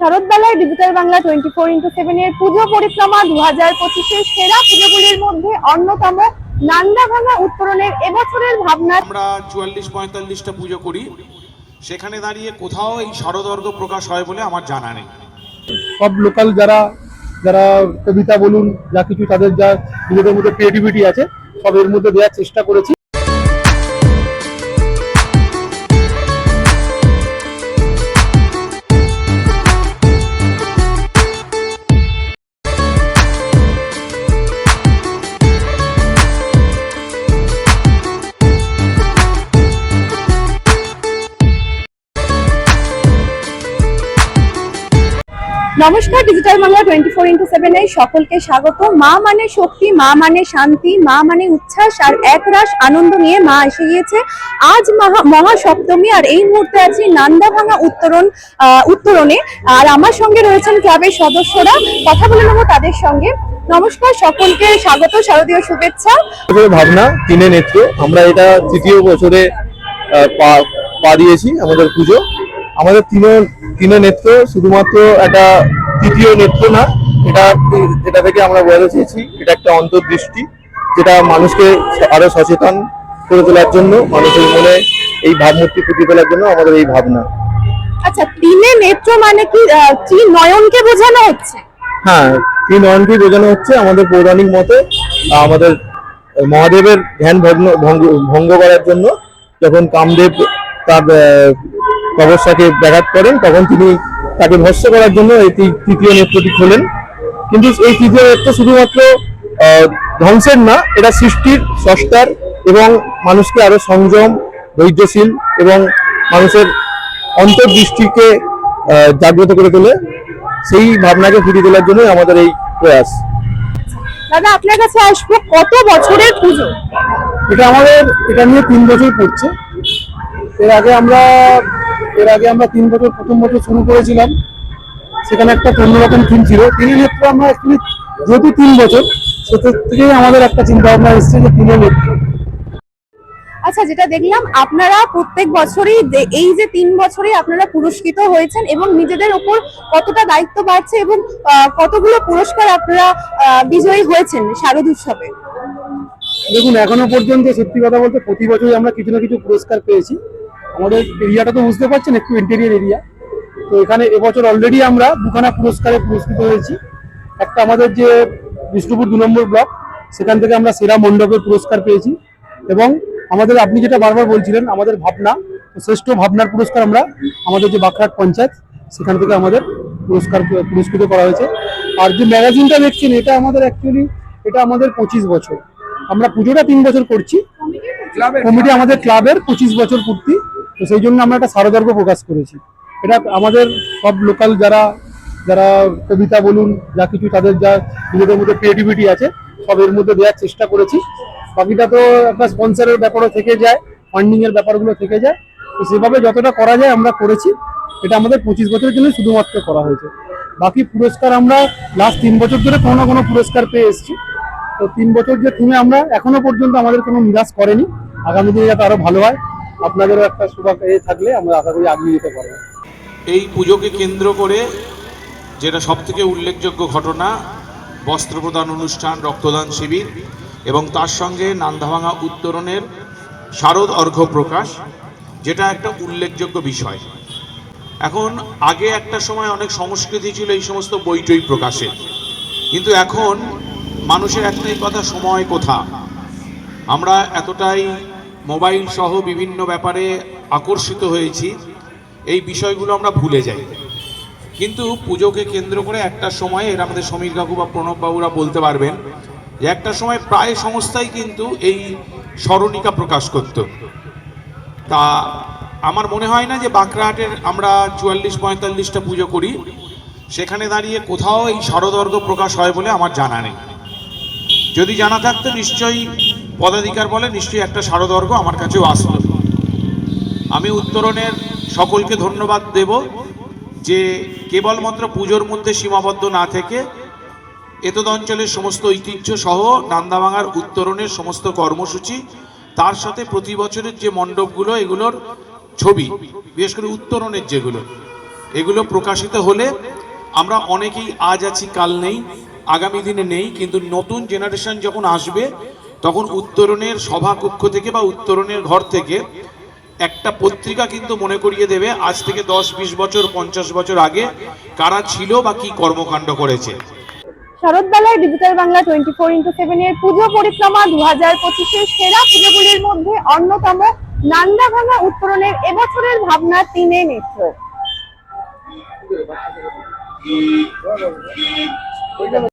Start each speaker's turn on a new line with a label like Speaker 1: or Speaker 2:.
Speaker 1: শরৎবেলায় digital Bangla twenty four into seven এর পুজো পরিক্রমা দু হাজার পঁচিশের সেরা পুজোগুলির মধ্যে অন্যতম নান্দাভাঙা উত্তরণের এবছরের ভাবনা
Speaker 2: আমরা চুয়াল্লিশ পঁয়তাল্লিশটা পুজো করি। সেখানে দাঁড়িয়ে কোথাও এই শারদর্ঘ প্রকাশ হয় বলে আমার জানা নেই।
Speaker 3: সব লোকাল যারা যারা কবিতা বলুন যা কিছু তাদের যা নিজেদের মধ্যে ক্রিয়েটিভিটি আছে সব এর মধ্যে দেওয়ার চেষ্টা করেছি।
Speaker 1: নমস্কার digital Bangla twenty four into seven সকলকে স্বাগত। মা মানে শক্তি, মা মানে শান্তি, মা মানে উচ্ছ্বাস আর একরাশ আনন্দ নিয়ে মা এসে গিয়েছে। আজ মহা সপ্তমী আর এই মুহূর্তে আছি নান্দাভাঙা উত্তরণ উত্তরণে। আর আমার সঙ্গে রয়েছেন ক্লাবের সদস্যরা। কথা বলে নেব তাদের সঙ্গে। নমস্কার, সকলকে স্বাগত, শারদীয় শুভেচ্ছা।
Speaker 3: ভাবনা তিনে নেত্র। আমরা এটা তৃতীয় বছরে পা দিয়েছি আমাদের পুজো। আমাদের তিনে তিনে নেত্র শুধুমাত্র একটা তৃতীয় নেত্র না এটা এটা থেকে আমরা বোঝাতে চেয়েছি এটা একটা অন্তর্দৃষ্টি যেটা মানুষকে আরও সচেতন করে তোলার জন্য মানুষের মনে এই ভাবমূর্তি ফুটিয়ে তোলার জন্য আমাদের এই ভাবনা।
Speaker 1: আচ্ছা তিনে নেত্র মানে কি আহ, কি নয়নকে বোঝানো হচ্ছে?
Speaker 3: হ্যাঁ তিন নয়নকে বোঝানো হচ্ছে আমাদের পৌরাণিক মতে আমাদের মহাদেবের ধ্যান ভগ্ন ভঙ্গ ভঙ্গ করার জন্য যখন কামদেব তার তপস্যাকে ব্যাঘাত করেন তখন তিনি তাকে ভস্য করার জন্য এই তৃতীয় নেত্রটি খোলেন। কিন্তু এই তৃতীয় নেত্র শুধুমাত্র ধ্বংসের না এটা সৃষ্টির সস্তার এবং মানুষকে আরও সংযম ধৈর্যশীল এবং মানুষের অন্তর্দৃষ্টিকে জাগ্রত করে তোলে। সেই ভাবনাকে ফুটিয়ে তোলার জন্য আমাদের এই প্রয়াস।
Speaker 1: দাদা আপনার কাছে আসব কত বছরের পুজো?
Speaker 3: এটা আমাদের এটা নিয়ে তিন বছর পড়ছে। এর আগে আমরা এর আগে আমরা তিন বছর প্রথম বছর শুরু করেছিলাম। সেখানে একটা অন্যরকম থিম ছিল। তিন নেত্র আমরা অ্যাকচুয়ালি যেহেতু তিন বছর সেটা থেকেই আমাদের একটা চিন্তা ভাবনা এসেছে যে তিনে নেত্র
Speaker 1: আচ্ছা যেটা দেখলাম আপনারা প্রত্যেক বছরই এই যে তিন বছরই আপনারা পুরস্কৃত হয়েছেন এবং নিজেদের উপর কতটা দায়িত্ব বাড়ছে এবং কতগুলো পুরস্কার আপনারা বিজয়ী হয়েছেন শারদ উৎসবে?
Speaker 3: দেখুন এখনও পর্যন্ত সত্যি কথা বলতে প্রতি বছরই আমরা কিছু না কিছু পুরস্কার পেয়েছি। আমাদের এরিয়াটা তো বুঝতে পারছেন একটু ইন্টেরিয়ার এরিয়া তো এখানে এবছর অলরেডি আমরা দুখানা পুরস্কারে পুরস্কৃত হয়েছি। একটা আমাদের যে বিষ্ণুপুর দু নম্বর ব্লক সেখান থেকে আমরা সেরা মণ্ডপের পুরস্কার পেয়েছি। এবং আমাদের আপনি যেটা বারবার বলছিলেন আমাদের ভাবনা শ্রেষ্ঠ ভাবনার পুরস্কার আমরা আমাদের যে বাঁকড়াট পঞ্চায়েত সেখান থেকে আমাদের পুরস্কার পুরস্কৃত করা হয়েছে। আর যে ম্যাগাজিনটা দেখছেন এটা আমাদের অ্যাকচুয়ালি এটা আমাদের পঁচিশ বছর। আমরা পুজোটা তিন বছর করছি। কমিটি আমাদের ক্লাবের পঁচিশ বছর পূর্তি। তো সেই জন্য আমরা একটা সারদর্ঘ প্রকাশ করেছি। এটা আমাদের সব লোকাল যারা যারা কবিতা বলুন, যা কিছু তাদের যা নিজেদের মধ্যে ক্রিয়েটিভিটি আছে, সব এর মধ্যে দেওয়ার চেষ্টা করেছি। বাকিটা তো একটা স্পন্সরের ব্যাপারও থেকে যায় ফান্ডিং এর ব্যাপারগুলো থেকে যায়। তো সেভাবে যতটা করা যায় আমরা করেছি। এটা আমাদের পঁচিশ বছরের জন্য শুধুমাত্র করা হয়েছে। বাকি পুরস্কার আমরা লাস্ট তিন বছর ধরে কোনো না কোনো পুরস্কার পেয়ে এসেছি। তো তিন বছর যে থিমে আমরা এখনও পর্যন্ত আমাদের কোনো নিরাশ করেনি। আগামী দিনে যাতে আরও ভালো হয় আপনাদেরও একটা শুভাকাঙ্ক্ষী থাকলে আমরা আশা করি আগিয়ে যেতে পারব।
Speaker 2: এই পুজোকে কেন্দ্র করে যেটা সব থেকে উল্লেখযোগ্য ঘটনা বস্ত্র প্রদান অনুষ্ঠান, রক্তদান শিবির এবং তার সঙ্গে নান্দাভাঙা উত্তরণের শারদ অর্ঘ্য প্রকাশ, যেটা একটা উল্লেখযোগ্য বিষয়। এখন আগে একটা সময় অনেক সংস্কৃতি ছিল এই সমস্ত বইটই প্রকাশে কিন্তু এখন মানুষের একটাই কথা, সময় কোথা? আমরা এতটাই মোবাইল সহ বিভিন্ন ব্যাপারে আকর্ষিত হয়েছি। এই বিষয়গুলো আমরা ভুলে যাই। কিন্তু পুজোকে কেন্দ্র করে একটা সময় এর আমাদের সমীর কাকু বা প্রণব বাবুরা বলতে পারবেন যে একটা সময় প্রায় সংস্থাই কিন্তু এই স্মরণিকা প্রকাশ করত। তা আমার মনে হয় না যে বাঁকড়াহাটের আমরা চুয়াল্লিশ, পঁয়তাল্লিশটা পুজো করি। সেখানে দাঁড়িয়ে কোথাও এই শারদর্ঘ প্রকাশ হয় বলে আমার জানা নেই। যদি জানা থাকতো নিশ্চয়ই পদাধিকার বলে নিশ্চয়ই একটা শারদর্ঘ আমার কাছেও আসলো। আমি উত্তরণের সকলকে ধন্যবাদ দেব যে কেবলমাত্র পুজোর মধ্যে সীমাবদ্ধ না থেকে এতদ অঞ্চলের সমস্ত ঐতিহ্য সহ নান্দাভাঙার উত্তরণের সমস্ত কর্মসূচি, তার সাথে প্রতি বছরের যে মণ্ডপগুলো, এগুলোর ছবি, বিশেষ করে উত্তরণের যেগুলো, এগুলো প্রকাশিত হলে আমরা অনেকেই আজ আছি, কাল নেই, আগামী দিনে নেই, কিন্তু নতুন জেনারেশন যখন আসবে তখন উত্তরণের সভাকক্ষ থেকে বা উত্তরণের ঘর থেকে একটা পত্রিকা কিন্তু মনে করিয়ে দেবে, আজ থেকে দশ, বিশ বছর, পঞ্চাশ বছর আগে কারা ছিল বা কি কর্মকাণ্ড করেছে।
Speaker 1: শরৎবেলায় digital Bangla twenty four into seven এর পুজো পরিক্রমা দু হাজার পঁচিশের সেরা পুজোগুলির মধ্যে অন্যতম নান্দাভাঙা উত্তরণের এবছরের ভাবনা তিনে নেত্র।